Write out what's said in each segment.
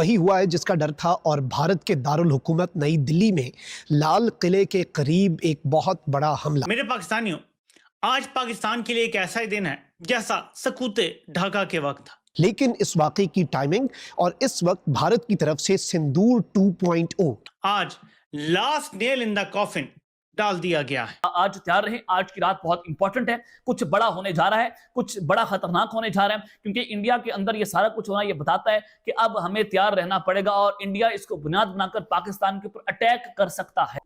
وہی ہوا ہے جس کا ڈر تھا اور بھارت کے دارالحکومت نئی دلی میں لال قلعے کے قریب ایک بہت بڑا حملہ۔ میرے پاکستانیوں آج پاکستان کے لیے ایک ایسا ہی دن ہے جیسا سکوتے ڈھاکہ کے وقت تھا۔ لیکن اس واقعے کی ٹائمنگ اور اس وقت بھارت کی طرف سے سندور 2.0 آج لاسٹ نیل ان دا کافن ڈال دیا گیا ہے۔ آج تیار رہے آج کی رات بہت امپورٹنٹ ہے۔ کچھ بڑا ہونے جا رہا ہے، کچھ بڑا خطرناک ہونے جا رہا ہے۔ کیونکہ انڈیا کے اندر یہ سارا کچھ ہونا، یہ بتاتا ہے کہ اب ہمیں تیار رہنا پڑے گا اور انڈیا اس کو بنیاد بنا کر پاکستان کے اوپر اٹیک کر سکتا ہے۔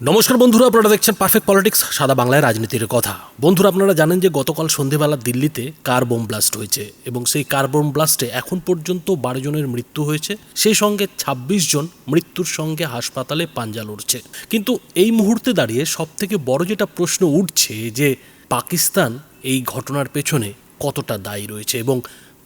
নমস্কার বন্ধুরা, আপনারা দেখছেন পারফেক্ট পলিটিক্স সাদা বাংলায় রাজনীতির কথা। বন্ধুরা, আপনারা জানেন যে গতকাল সন্ধেবেলা দিল্লিতে কার বোম ব্লাস্ট হয়েছে এবং সেই কার বোম ব্লাস্টে এখন পর্যন্ত বারো জনের মৃত্যু হয়েছে। সেই সঙ্গে ২৬ জন মৃত্যুর সঙ্গে হাসপাতালে পাঞ্জা লড়ছে। কিন্তু এই মুহূর্তে দাঁড়িয়ে সব থেকে বড় যেটা প্রশ্ন উঠছে যে পাকিস্তান এই ঘটনার পেছনে কতটা দায়ী রয়েছে এবং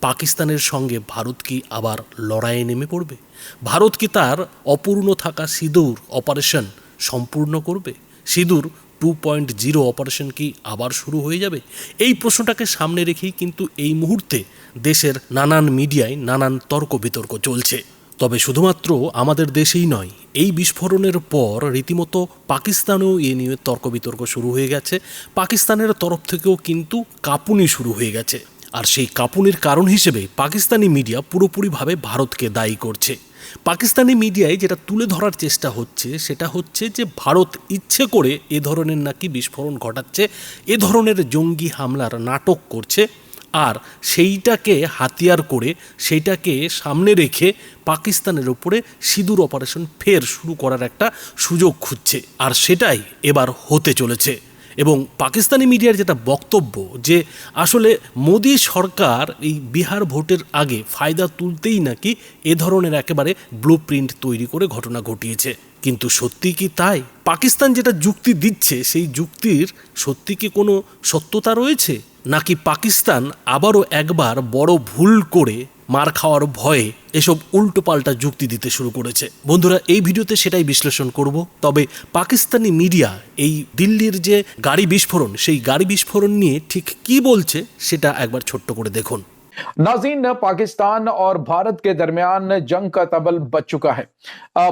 পাকিস্তানের সঙ্গে ভারত কি আবার লড়াইয়ে নেমে পড়বে? ভারত কি তার অপূর্ণ থাকা সিঁদুর অপারেশন সম্পূর্ণ করবে? সিঁদুর টু পয়েন্ট জিরো অপারেশন কি আবার শুরু হয়ে যাবে? এই প্রশ্নটাকে সামনে রেখেই কিন্তু এই মুহূর্তে দেশের নানান মিডিয়ায় নানান তর্ক বিতর্ক চলছে। তবে শুধুমাত্র আমাদের দেশেই নয়, এই বিস্ফোরণের পর রীতিমতো পাকিস্তানেও এ নিয়ে তর্ক বিতর্ক শুরু হয়ে গেছে। পাকিস্তানের তরফ থেকেও কিন্তু কাঁপুনি শুরু হয়ে গেছে। আর সেই কাঁপুনির কারণ হিসেবে পাকিস্তানি মিডিয়া পুরোপুরিভাবে ভারতকে দায়ী করছে। পাকিস্তানি মিডিয়ায় যেটা তুলে ধরার চেষ্টা হচ্ছে, সেটা হচ্ছে যে ভারত ইচ্ছে করে এ ধরনের নাকি বিস্ফোরণ ঘটাচ্ছে, এ ধরনের জঙ্গি হামলার নাটক করছে, আর সেইটাকে হাতিয়ার করে, সেইটাকে সামনে রেখে পাকিস্তানের ওপরে সিঁদুর অপারেশন ফের শুরু করার একটা সুযোগ খুঁজছে, আর সেটাই এবার হতে চলেছে। এবং পাকিস্তানি মিডিয়ার যেটা বক্তব্য যে আসলে মোদী সরকার এই বিহার ভোটের আগে ফায়দা তুলতেই নাকি এ ধরনের একেবারে ব্লু প্রিন্ট তৈরি করে ঘটনা ঘটিয়েছে। কিন্তু সত্যি কি তাই? পাকিস্তান যেটা যুক্তি দিচ্ছে, সেই যুক্তির সত্যি কি কোনো সত্যতা রয়েছে? নাকি পাকিস্তান আবারও একবার বড় ভুল করে মার খাওয়ার ভয়ে এসব উল্টোপাল্টা যুক্তি দিতে শুরু করেছে। বন্ধুরা, এই ভিডিওতে সেটাই বিশ্লেষণ করব। তবে পাকিস্তানি মিডিয়া এই দিল্লির যে গাড়ি বিস্ফোরণ, সেই গাড়ি বিস্ফোরণ নিয়ে ঠিক কি বলছে, সেটা একবার ছোট্ট করে দেখুন। ناظرین پاکستان اور بھارت کے درمیان جنگ کا تبل بچ چکا ہے۔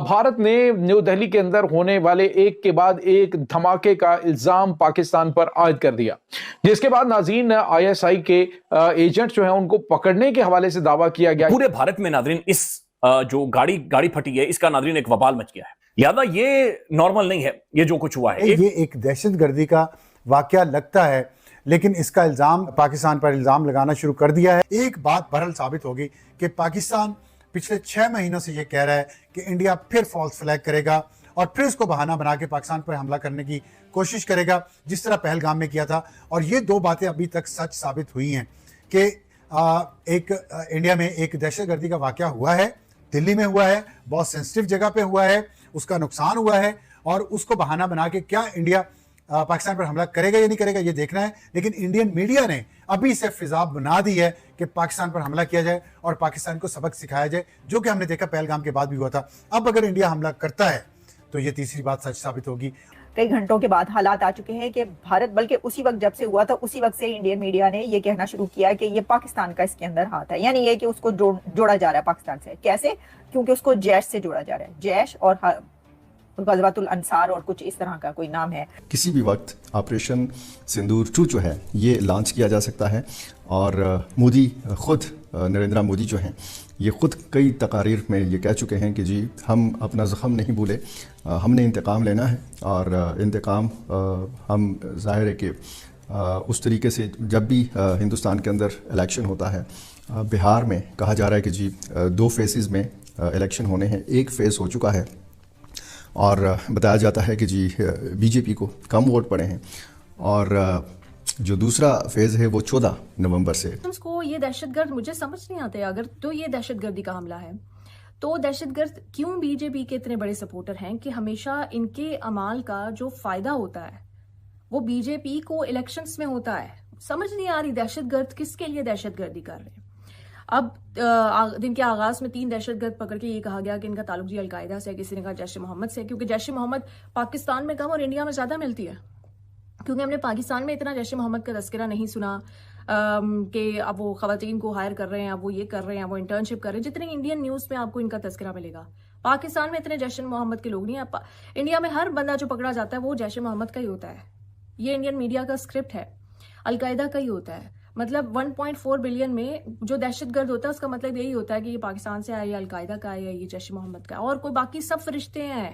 بھارت نے نیو دہلی کے اندر ہونے والے ایک کے بعد ایک دھماکے کا الزام پاکستان پر عائد کر دیا۔ جس کے بعد ناظرین آئی ایس آئی کے ایجنٹ جو ہیں ان کو پکڑنے کے حوالے سے دعویٰ کیا گیا۔ پورے بھارت میں ناظرین اس جو گاڑی گاڑی پھٹی ہے اس کا ناظرین ایک وبال مچ گیا ہے۔ لہذا یہ نارمل نہیں ہے یہ جو کچھ ہوا ہے۔ یہ ایک دہشت گردی کا واقعہ لگتا ہے۔ لیکن اس کا الزام پاکستان پر الزام لگانا شروع کر دیا ہے۔ ایک بات برحل ثابت ہوگی کہ پاکستان پچھلے چھ مہینوں سے یہ کہہ رہا ہے کہ انڈیا پھر فالس فلیک کرے گا اور پھر اس کو بہانہ بنا کے پاکستان پر حملہ کرنے کی کوشش کرے گا، جس طرح پہلگام میں کیا تھا۔ اور یہ دو باتیں ابھی تک سچ ثابت ہوئی ہیں کہ ایک، انڈیا میں ایک دہشت گردی کا واقعہ ہوا ہے، دلی میں ہوا ہے، بہت سینسٹیو جگہ پہ ہوا ہے، اس کا نقصان ہوا ہے اور اس کو بہانہ بنا کے کیا انڈیا پاکستان پر حملہ کرے گا یا نہیں کرے گا یہ دیکھنا ہے، لیکن انڈین میڈیا نے ابھی سے فضا بنا دی ہے کہ پاکستان پر حملہ کیا جائے اور پاکستان کو سبق سکھایا جائے، جو کہ ہم نے دیکھا پہلگام کے بعد بھی ہوا تھا۔ اب اگر انڈیا حملہ کرتا ہے، تو یہ تیسری بات سچ ثابت ہوگی۔ کئی گھنٹوں کے بعد حالات آ چکے ہیں کہ بھارت، بلکہ اسی وقت جب سے ہوا تھا، اسی وقت سے انڈین میڈیا نے یہ کہنا شروع کیا ہے کہ یہ پاکستان کا اس کے اندر ہاتھ ہے۔ یعنی یہ کہ اس کو جوڑا جا رہا ہے پاکستان سے۔ کیسے؟ کیونکہ اس کو جیش سے جوڑا جا رہا ہے۔ جیش اور ان کا ذبات الانصار اور کچھ اس طرح کا کوئی نام ہے۔ کسی بھی وقت آپریشن سندور ٹو جو ہے یہ لانچ کیا جا سکتا ہے اور مودی خود نریندرہ مودی جو ہیں، یہ خود کئی تقاریر میں یہ کہہ چکے ہیں کہ جی ہم اپنا زخم نہیں بھولے، ہم نے انتقام لینا ہے اور انتقام، ہم ظاہر ہے کہ، اس طریقے سے جب بھی، ہندوستان کے اندر الیکشن ہوتا ہے، بہار میں کہا جا رہا ہے کہ جی دو فیسز میں، الیکشن ہونے ہیں، ایک فیز ہو چکا ہے۔ اور بتایا جاتا ہے کہ جی بی جے پی کو کم ووٹ پڑے ہیں اور جو دوسرا فیز ہے وہ چودہ نومبر سے۔ کو یہ دہشت گرد مجھے سمجھ نہیں آتے، اگر تو یہ دہشت گردی کا حملہ ہے۔ تو دہشت گرد کیوں بی جے پی کے اتنے بڑے سپورٹر ہیں کہ ہمیشہ ان کے امال کا جو فائدہ ہوتا ہے، وہ بی جے پی کو الیکشنز میں ہوتا ہے؟ سمجھ نہیں آ رہی دہشت گرد کس کے لیے دہشت گردی کر رہے ہیں؟ اب دن کے آغاز میں تین دہشت گرد پکڑ کے یہ کہا گیا کہ ان کا تعلق جی القاعدہ سے ہے، کسی نے کہا جیش محمد سے کیونکہ جیش محمد پاکستان میں کم اور انڈیا میں زیادہ ملتی ہے۔ کیونکہ ہم نے پاکستان میں اتنا جیش محمد کا تذکرہ نہیں سنا کہ اب وہ خواتین کو ہائر کر رہے ہیں، اب وہ یہ کر رہے ہیں وہ انٹرنشپ کر رہے ہیں۔ جتنے انڈین نیوز میں آپ کو ان کا تذکرہ ملے گا۔ پاکستان میں اتنے جیش محمد کے لوگ نہیں ہیں۔ انڈیا میں ہر بندہ جو پکڑا جاتا ہے وہ جیش محمد کا ہی ہوتا ہے۔ یہ انڈین میڈیا کا اسکرپٹ ہے، القاعدہ کا ہی ہوتا ہے۔ مطلب 1.4 بلین میں جو دہشت گرد ہوتا ہے اس کا مطلب یہی ہوتا ہے کہ یہ پاکستان سے آئے یا القاعدہ کا ہے یہ جیش محمد کا اور کوئی باقی سب فرشتے ہیں۔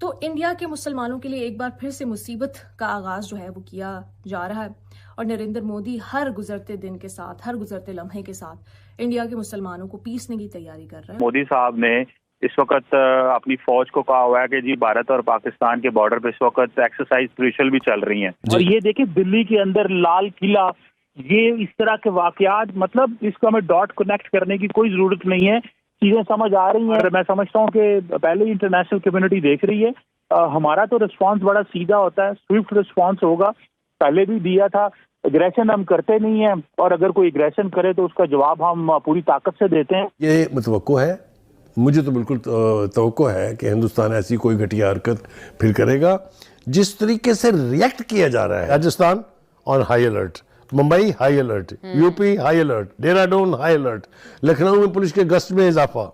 تو انڈیا کے مسلمانوں کے لیے ایک بار پھر سے مصیبت کا آغاز جو ہے وہ کیا جا رہا ہے۔ اور نریندر مودی ہر گزرتے دن کے ساتھ ہر گزرتے لمحے کے ساتھ انڈیا کے مسلمانوں کو پیسنے کی تیاری کر رہے ہیں۔ مودی صاحب نے اس وقت اپنی فوج کو کہا ہوا ہے کہ جی بھارت اور پاکستان کے بارڈر پہ اس وقت ایکسرسائز بھی چل رہی ہیں۔ جی۔ اور یہ دیکھیں دلی کے اندر لال قلعہ یہ اس طرح کے واقعات مطلب اس کو ہمیں ڈاٹ کنیکٹ کرنے کی کوئی ضرورت نہیں ہے۔ چیزیں سمجھ آ رہی ہیں۔ میں سمجھتا ہوں کہ پہلے انٹرنیشنل کمیونٹی دیکھ رہی ہے۔ ہمارا تو ریسپانس بڑا سیدھا ہوتا ہے۔ سوئفٹ ریسپانس ہوگا۔ پہلے بھی دیا تھا۔ اگریشن ہم کرتے نہیں ہیں۔ اور اگر کوئی اگریشن کرے تو اس کا جواب ہم پوری طاقت سے دیتے ہیں۔ یہ متوقع ہے۔ مجھے تو بالکل توقع ہے کہ ہندوستان ایسی کوئی گھٹیا حرکت پھر کرے گا۔ جس طریقے سے ریئیکٹ کیا جا رہا ہے۔ راجستھان آن ہائی الرٹ ممبئی ہائی الرٹ، یو پی ہائی الرٹ ڈیراڈون ہائی الرٹ، لکھنؤ میں پولیس کے گشت میں اضافہ،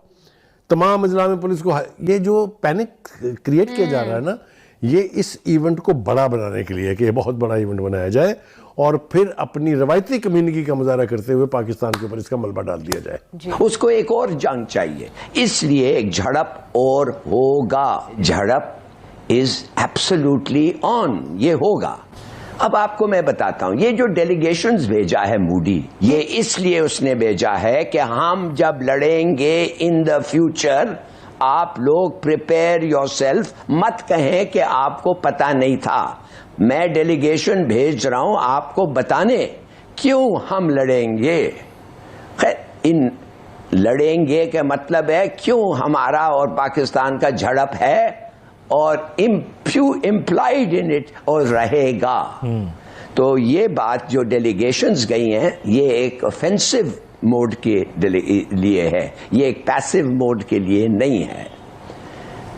تمام اضلاع میں پولیس کو یہ جو پینک کریٹ کیا جا رہا ہے نا، یہ اس ایونٹ کو بڑا بنانے کے لیے کہ یہ بہت بڑا ایونٹ بنایا جائے اور پھر اپنی روایتی کمیونٹی کا مظاہرہ کرتے ہوئے پاکستان کے اوپر اس کا ملبہ ڈال دیا جائے۔ جی۔ اس کو ایک اور جنگ چاہیے۔ اس لیے ایک جھڑپ اور ہوگا۔ جھڑپ از ایبسلوٹلی آن یہ ہوگا۔ اب آپ کو میں بتاتا ہوں، یہ جو ڈیلیگیشن بھیجا ہے موڈی یہ اس لیے اس نے بھیجا ہے کہ ہم جب لڑیں گے ان دا فیوچر آپ لوگ پریپئر یور سیلف مت کہیں کہ آپ کو پتا نہیں تھا۔ میں ڈیلیگیشن بھیج رہا ہوں آپ کو بتانے کیوں ہم لڑیں گے؟ خیر، ان لڑیں گے کا مطلب ہے کیوں ہمارا اور پاکستان کا جھڑپ ہے؟ اور امپلائڈ ان اٹ اور رہے گا۔ تو یہ بات جو ڈیلیگیشنز گئی ہیں یہ ایک افینسو موڈ کے لیے ہے۔ یہ ایک پیسو موڈ کے لیے نہیں ہے۔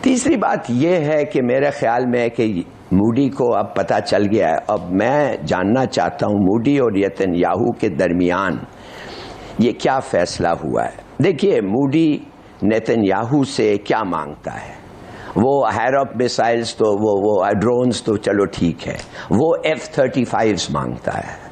تیسری بات یہ ہے کہ میرے خیال میں کہ موڈی کو اب پتا چل گیا ہے۔ اب میں جاننا چاہتا ہوں موڈی اور یتن یاہو کے درمیان یہ کیا فیصلہ ہوا ہے۔ دیکھیے موڈی نیتن یاہو سے کیا مانگتا ہے؟ وہ ہیرپ میسائلس تو وہ وہ ڈرونز تو چلو ٹھیک ہے۔ وہ ایف تھرٹی فائیوز مانگتا ہے۔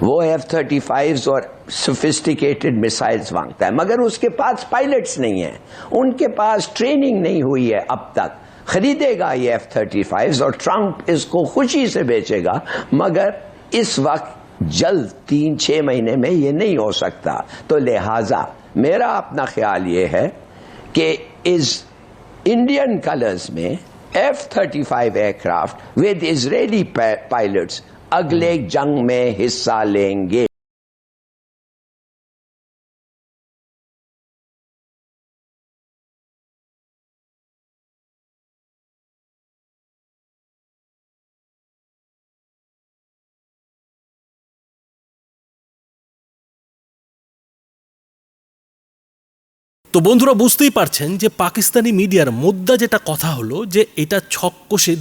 وہ ایف تھرٹی فائیوز اور سفسٹیکیٹڈ میسائلس مانگتا ہے۔ مگر اس کے پاس پائلٹس نہیں ہیں۔ ان کے پاس ٹریننگ نہیں ہوئی ہے اب تک۔ خریدے گا یہ ایف تھرٹی فائیوز اور ٹرمپ اس کو خوشی سے بیچے گا۔ مگر اس وقت جلد تین چھ مہینے میں یہ نہیں ہو سکتا۔ تو لہٰذا میرا اپنا خیال یہ ہے کہ اس انڈین کلرز میں ایف تھرٹی فائیو ایئر کرافٹ ود اسرائیلی پائلٹس اگلے جنگ میں حصہ لیں گے তো বন্ধুরা বুঝতেই পারছেন যে পাকিস্তানি মিডিয়ার মুদ্রা যেটা কথা হলো যে এটা ছক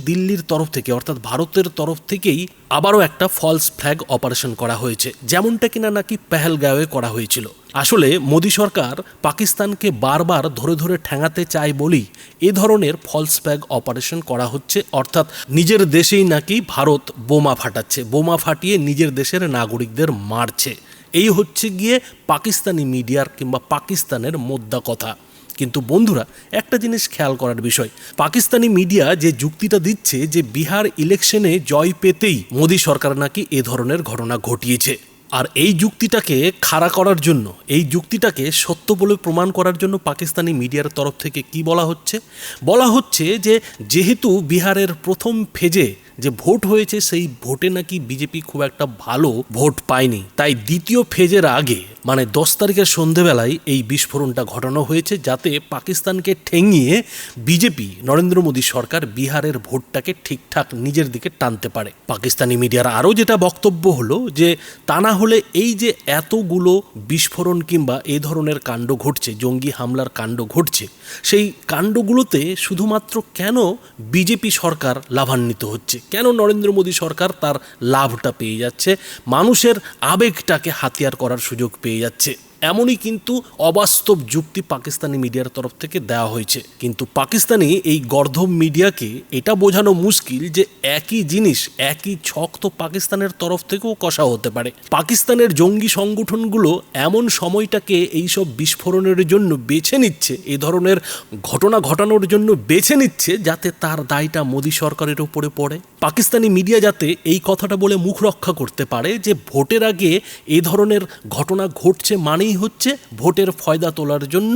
দিল্লির তরফ থেকে, অর্থাৎ ভারতের তরফ থেকেই আবারও একটা ফলস ফ্ল্যাগ অপারেশন করা হয়েছে। যেমনটা কিনা নাকি পেহেলগাঁওয়ে করা হয়েছিল। আসলে মোদী সরকার পাকিস্তানকে বারবার ধরে ধরে ঠেঙাতে চায় বলেই এ ধরনের ফলস ফ্ল্যাগ অপারেশন করা হচ্ছে, অর্থাৎ নিজের দেশেই নাকি ভারত বোমা ফাটাচ্ছে, বোমা ফাটিয়ে নিজের দেশের নাগরিকদের মারছে। এই হচ্ছে গিয়ে পাকিস্তানি মিডিয়ার কিংবা পাকিস্তানের মোদ্দা কথা। কিন্তু বন্ধুরা, একটা জিনিস খেয়াল করার বিষয়। পাকিস্তানি মিডিয়া যে যুক্তিটা দিচ্ছে যে বিহার ইলেকশনে জয় পেতেই মোদী সরকার নাকি এ ধরনের ঘটনা ঘটিয়েছে। আর এই যুক্তিটাকে খাড়া করার জন্য, এই যুক্তিটাকে সত্য বলে প্রমাণ করার জন্য পাকিস্তানি মিডিয়ার তরফ থেকে কি বলা হচ্ছে? বলা হচ্ছে যে যেহেতু বিহারের প্রথম ফেজে যে ভোট হয়েছে, সেই ভোটে নাকি বিজেপি খুব একটা ভালো ভোট পায়নি। তাই দ্বিতীয় ফেজের আগে মানে দশ তারিখের সন্ধেবেলায় এই বিস্ফোরণটা ঘটানো হয়েছে, যাতে পাকিস্তানকে ঠেঙিয়ে বিজেপি, নরেন্দ্র মোদী সরকার বিহারের ভোটটাকে ঠিকঠাক নিজের দিকে টানতে পারে। পাকিস্তানি মিডিয়ার আরও যেটা বক্তব্য হলো যে, তা না হলে এই যে এতগুলো বিস্ফোরণ কিংবা এই ধরনের কাণ্ড ঘটছে, জঙ্গি হামলার কাণ্ড ঘটছে, সেই কাণ্ডগুলোতে শুধুমাত্র কেন বিজেপি সরকার লাভান্বিত হচ্ছে? কেন নরেন্দ্র মোদী সরকার তার লাভটা পেয়ে যাচ্ছে? মানুষের আবেগটাকে হাতিয়ার করার সুযোগ পেয়ে যাচ্ছে। এমনই কিন্তু অবাস্তব যুক্তি পাকিস্তানি মিডিয়ার তরফ থেকে দেওয়া হয়েছে। কিন্তু পাকিস্তানি এই গর্ধব মিডিয়াকে এটা বোঝানো মুশকিল যে একই জিনিস, একই ছক তো পাকিস্তানের তরফ থেকেও কষা হতে পারে। পাকিস্তানের জঙ্গি সংগঠনগুলো এমন সময়টাকে এইসব বিস্ফোরণের জন্য বেছে নিচ্ছে, এ ধরনের ঘটনা ঘটানোর জন্য বেছে নিচ্ছে যাতে তার দায়টা মোদী সরকারের উপরে পড়ে। পাকিস্তানি মিডিয়া যাতে এই কথাটা বলে মুখ রক্ষা করতে পারে যে ভোটের আগে এ ধরনের ঘটনা ঘটছে মানেই হচ্ছে ভোটের ফয়দা তোলার জন্য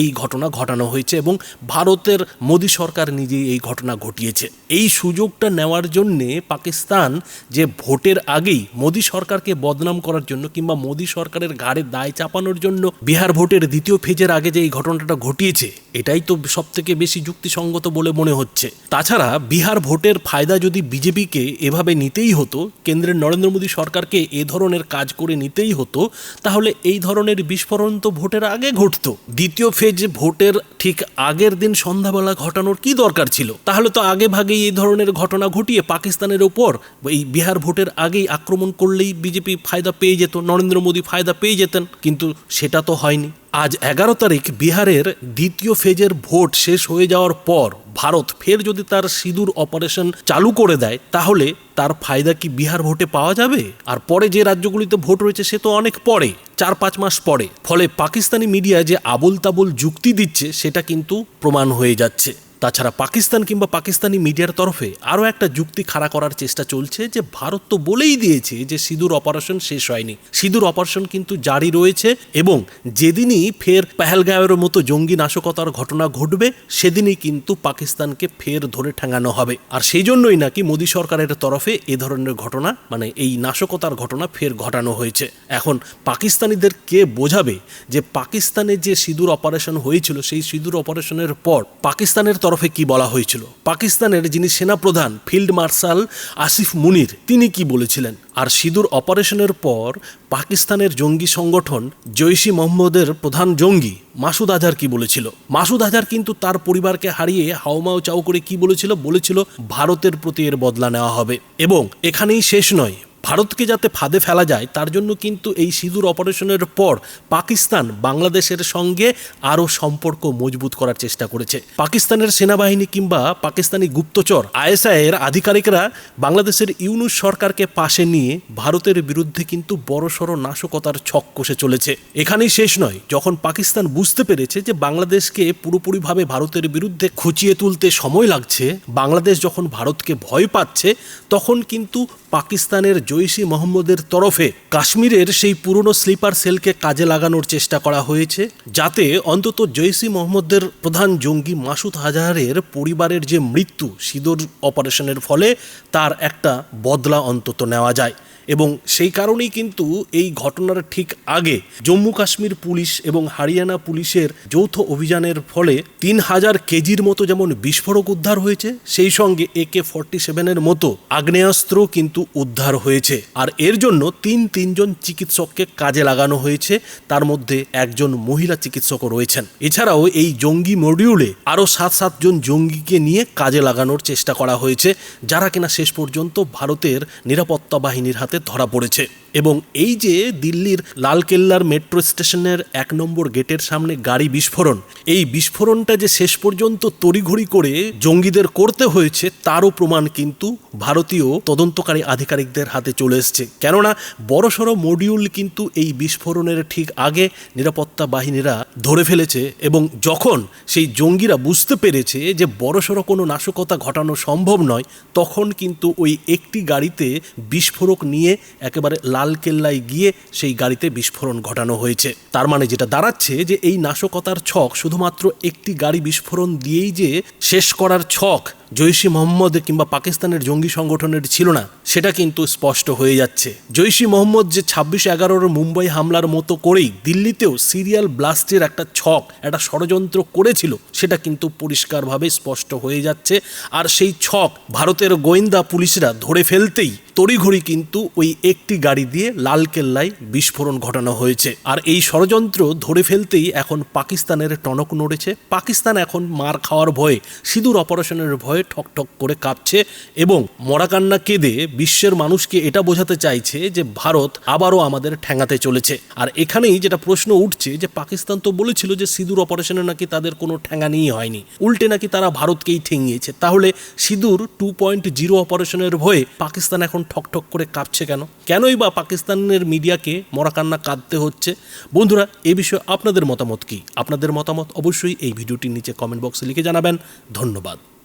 এই ঘটনা ঘটানো হয়েছে এবং ভারতের মোদী সরকার নিজেই এই ঘটনা ঘটিয়েছে। এই সুযোগটা নেওয়ার জন্যে পাকিস্তান যে ভোটের আগেই মোদী সরকারকে বদনাম করার জন্য কিংবা মোদী সরকারের ঘাড়ে দায় চাপানোর জন্য বিহার ভোটের দ্বিতীয় ফেজের আগে যে এই ঘটনাটা ঘটিয়েছে, এটাই তো সব থেকে বেশি যুক্তিসঙ্গত বলে মনে হচ্ছে। তাছাড়া বিহার ভোটের ফায়দা যদি বিজেপিকে এভাবে নিতেই হতো, কেন্দ্রের নরেন্দ্র মোদী সরকারকে এ ধরনের কাজ করে নিতেই হতো, তাহলে এই ধরনের বিস্ফোরণ তো ভোটের আগে ঘটত। দ্বিতীয় ফেজ ভোটের ঠিক আগের দিন সন্ধ্যাবেলা ঘটানোর কি দরকার ছিল? তাহলে তো আগে ভাগেই এই ধরনের ঘটনা ঘটিয়ে পাকিস্তানের ওপর এই বিহার ভোটের আগেই আক্রমণ করলেই বিজেপি ফায়দা পেয়ে যেত, নরেন্দ্র মোদী ফায়দা পেয়ে যেতেন, কিন্তু সেটা তো হয়নি। আজ এগারো তারিখ বিহারের দ্বিতীয় ফেজের ভোট শেষ হয়ে যাওয়ার পর ভারত ফের যদি তার সিঁদুর অপারেশন চালু করে দেয়, তাহলে তার ফায়দা কি বিহার ভোটে পাওয়া যাবে? আর পরে যে রাজ্যগুলিতে ভোট রয়েছে সে তো অনেক পরে, চার পাঁচ মাস পরে। ফলে পাকিস্তানি মিডিয়া যে আবল তাবল যুক্তি দিচ্ছে সেটা কিন্তু প্রমাণ হয়ে যাচ্ছে। তাছাড়া পাকিস্তান কিংবা পাকিস্তানি মিডিয়ার তরফে আরও একটা যুক্তি খাড়া করার চেষ্টা চলছে যে ভারত তো বলেই দিয়েছে যে সিঁদুর অপারেশন শেষ হয়নি। সিঁদুর অপারেশন কিন্তু জারি রয়েছে এবং যেদিনই ফের পেহেলগাঁওয়ের মতো জঙ্গি নাশকতার ঘটনা ঘটবে, সেদিনই কিন্তু পাকিস্তানকে ফের ধরে ঠেঙানো হবে। আর সেই জন্যই নাকি মোদী সরকারের তরফে এ ধরনের ঘটনা মানে এই নাশকতার ঘটনা ফের ঘটানো হয়েছে। এখন পাকিস্তানিদের কে বোঝাবে যে পাকিস্তানে যে সিঁদুর অপারেশন হয়েছিল, সেই সিঁদুর অপারেশনের পর পাকিস্তানের তরফে কি বলা হয়েছিল? পাকিস্তানের যিনি সেনাপ্রধান, ফিল্ড মার্শাল আসিফ মুনির, তিনি কি বলেছিলেন? আর সিঁদুর অপারেশনের পর পাকিস্তানের জঙ্গি সংগঠন জৈশি মোহাম্মদের প্রধান জঙ্গি মাসুদ আজহার কি বলেছিল? মাসুদ আজহার কিন্তু তার পরিবারকে হারিয়ে হাওমাও চাও করে কি বলেছিল? বলেছিল, ভারতের প্রতি এর বদলা নেওয়া হবে। এবং এখানেই শেষ নয় ভারতকে যাতে ফাঁদে ফেলা যায়, তার জন্য কিন্তু এই সিঁদুর অপারেশনের পর পাকিস্তান বাংলাদেশের সঙ্গে আরও সম্পর্ক মজবুত করার চেষ্টা করেছে। পাকিস্তানের সেনাবাহিনী কিংবা পাকিস্তানি গুপ্তচর আইএসআই এর আধিকারিকরা বাংলাদেশের ইউনুস সরকারকে পাশে নিয়ে ভারতের বিরুদ্ধে কিন্তু বড়সড় নাশকতার ছক কষে চলেছে। এখানেই শেষ নয়, যখন পাকিস্তান বুঝতে পেরেছে যে বাংলাদেশকে পুরোপুরিভাবে ভারতের বিরুদ্ধে খুঁচিয়ে তুলতে সময় লাগছে, বাংলাদেশ যখন ভারতকে ভয় পাচ্ছে, তখন কিন্তু পাকিস্তানের জৈশি মোহাম্মদের তরফে কাশ্মীরের সেই পুরনো স্লিপার সেলকে কাজে লাগানোর চেষ্টা করা হয়েছে, যাতে অন্তত জৈশি মোহাম্মদের প্রধান জঙ্গি মাসুদ হাজারের পরিবারের যে মৃত্যু সিঁদুর অপারেশনের ফলে তার একটা বদলা অন্তত নেওয়া যায়। এবং সেই কারণেই কিন্তু এই ঘটনার ঠিক আগে জম্মু কাশ্মীর পুলিশ এবং হারিয়ানা পুলিশের যৌথ অভিযানের ফলে তিন হাজার কেজির মতো যেমন বিস্ফোরক উদ্ধার হয়েছে, সেই সঙ্গে একে ফর্টি সেভেনের মতো আগ্নেয়াস্ত্র কিন্তু উদ্ধার হয়েছে। আর এর জন্য তিন তিনজন চিকিৎসককে কাজে লাগানো হয়েছে, তার মধ্যে একজন মহিলা চিকিৎসকও রয়েছেন। এছাড়াও এই জঙ্গি মডিউলে আরও সাত সাতজন জঙ্গিকে নিয়ে কাজে লাগানোর চেষ্টা করা হয়েছে, যারা কিনা শেষ পর্যন্ত ভারতের নিরাপত্তা বাহিনীর হাতে ধরা পড়েছে। এবং এই যে দিল্লির লালকেল্লার মেট্রো স্টেশনের এক নম্বর গেটের সামনে গাড়ি বিস্ফোরণ, এই বিস্ফোরণটা যে শেষ পর্যন্ত তড়িঘড়ি করে জঙ্গিদের করতে হয়েছে, তারও প্রমাণ কিন্তু ভারতীয় তদন্তকারী আধিকারিকদের হাতে চলে এসছে। কেননা, বড়সড় মডিউল কিন্তু এই বিস্ফোরণের ঠিক আগে নিরাপত্তা বাহিনীরা ধরে ফেলেছে এবং যখন সেই জঙ্গিরা বুঝতে পেরেছে যে বড়সড় কোনো নাশকতা ঘটানো সম্ভব নয়, তখন কিন্তু ওই একটি গাড়িতে বিস্ফোরক নিয়ে একেবারে লালকেল্লায় গিয়ে সেই গাড়িতে বিস্ফোরণ ঘটানো হয়েছে। তার মানে যেটা দাঁড়াচ্ছে যে এই নাশকতার ছক শুধুমাত্র একটি গাড়ি বিস্ফোরণ দিয়েই যে শেষ করার ছক জৈশি মোহাম্মদ কিংবা পাকিস্তানের জঙ্গি সংগঠনের ছিল না, সেটা কিন্তু স্পষ্ট হয়ে যাচ্ছে। জৈশি মোহাম্মদ যে ছাব্বিশ এগারোর মুম্বাই হামলার মতো করেই দিল্লিতেও সিরিয়াল ব্লাস্টের একটা ছক, একটা ষড়যন্ত্র করেছিল, সেটা কিন্তু পরিষ্কারভাবে স্পষ্ট হয়ে যাচ্ছে। আর সেই ছক ভারতের গোয়েন্দা পুলিশরা ধরে ফেলতেই তড়িঘড়ি কিন্তু ওই একটি গাড়ি দিয়ে লালকেল্লায় বিস্ফোরণ ঘটানো হয়েছে। আর এই ষড়যন্ত্র ধরে ফেলতেই এখন পাকিস্তানের টনক নড়েছে। পাকিস্তান এখন মার খাওয়ার ভয়ে সিঁদুর অপারেশনের ভয়ে ঠকঠক করে কাঁপছে এবং মরাকান্না কেঁদে বিশ্বের মানুষকে এটা বোঝাতে চাইছে যে ভারত আবারও আমাদের ঠেঙাতে চলেছে। আর এখানেই যেটা প্রশ্ন উঠছে যে পাকিস্তান তো বলেছিল যে সিঁদুর অপারেশনে নাকি তাদের কোনো ঠেঙানিই হয়নি। উল্টে নাকি তারা ভারতকেই ঠেঙিয়েছে। তাহলে সিঁদুর টু পয়েন্ট জিরো অপারেশনের ভয়ে পাকিস্তান এখন ঠকঠক করে কাঁপছে কেন? কেনই বা পাকিস্তানের মিডিয়াকে মরাকান্না কাঁদতে হচ্ছে? বন্ধুরা, এ বিষয়ে আপনাদের মতামত কি? আপনাদের মতামত অবশ্যই এই ভিডিওটির নিচে কমেন্ট বক্সে লিখে জানাবেন। ধন্যবাদ।